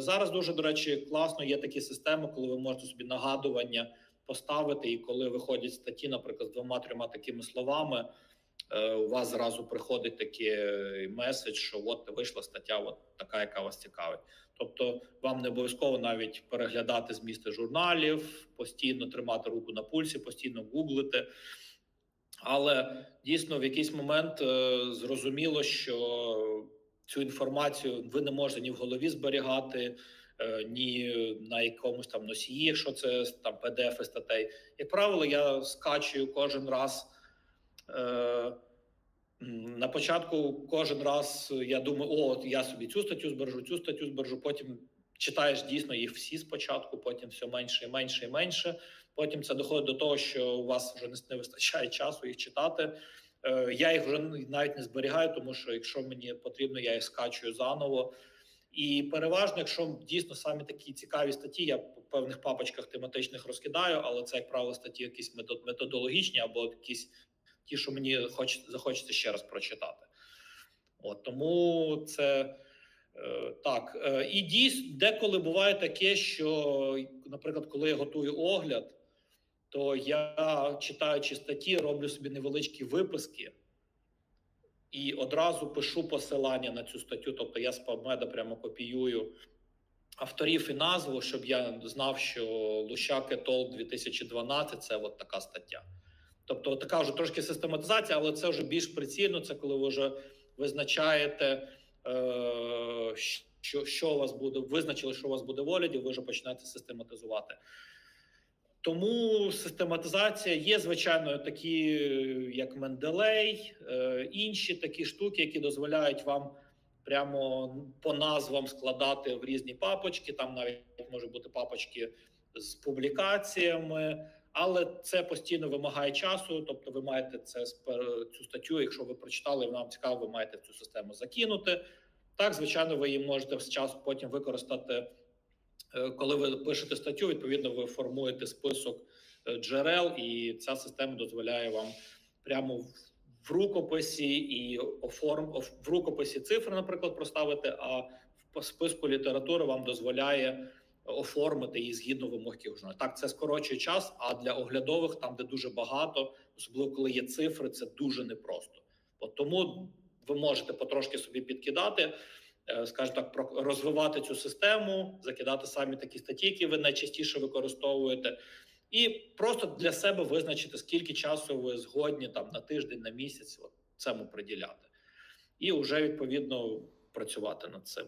Зараз дуже до речі, класно є такі системи, коли ви можете собі нагадування поставити, і коли виходять статті, наприклад, з двома-трьома такими словами, е, у вас зразу приходить такий меседж, що от вийшла стаття, от така, яка вас цікавить. Тобто, вам не обов'язково навіть переглядати змісти журналів, постійно тримати руку на пульсі, постійно гуглити. Але дійсно в якийсь момент е, зрозуміло, що цю інформацію ви не можете ні в голові зберігати, е, ні на якомусь там носії, якщо це там PDF статей. Як правило, я скачую кожен раз. Е, на початку кожен раз я думаю, о, от я собі цю статтю збережу, цю статтю збережу. Потім читаєш дійсно їх всі спочатку, потім все менше і менше і менше. Потім це доходить до того, що у вас вже не вистачає часу їх читати. Е, Я їх вже навіть не зберігаю, тому що якщо мені потрібно, я їх скачую заново. І переважно, якщо дійсно самі такі цікаві статті, я по певних папочках тематичних розкидаю, але це, як правило, статті якісь методологічні або якісь ті, що мені хоч, захочеться ще раз прочитати. От тому це е, так. Е, і дійсно, деколи буває таке, що, наприклад, коли я готую огляд, то я читаючи статті, роблю собі невеличкі виписки і одразу пишу посилання на цю статтю. Тобто я з PubMed прямо копіюю авторів і назву, щоб я знав, що Лущак Етол 2012 це от така стаття. Тобто, така вже трошки систематизація, але це вже більш прицільно. Це коли ви вже визначаєте, е, що, що у вас буде, визначили, що у вас буде в огляді, ви вже починаєте систематизувати. Тому систематизація є, звичайно, такі, як Менделей, е, інші такі штуки, які дозволяють вам прямо по назвам складати в різні папочки. Там навіть може бути папочки з публікаціями, але це постійно вимагає часу. Тобто, ви маєте це цю статтю. Якщо ви прочитали, вона вам цікаво, ви маєте цю систему закинути. Так, звичайно, ви її можете з часу потім використати. Е, Коли ви пишете статтю, відповідно, ви формуєте список е, джерел, і ця система дозволяє вам прямо в, рукописі і оформ в рукописі цифри, наприклад, проставити. А в списку літератури вам дозволяє оформити її згідно вимог журналу. Так, це скорочує час. А для оглядових, там де дуже багато, особливо коли є цифри, це дуже непросто. От тому ви можете потрошки собі підкидати скажімо так, розвивати цю систему, закидати самі такі статті, які ви найчастіше використовуєте, і просто для себе визначити, скільки часу ви згодні там на тиждень, на місяць от, цьому приділяти, і вже відповідно працювати над цим.